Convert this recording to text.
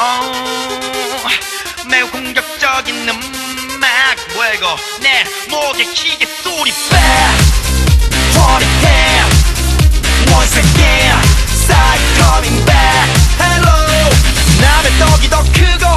어, 매우 공격적인 음악 뭐야 이거 내 목에 기계 소리 back Turn it down once again Start coming back Hello 남의 떡이 더 크고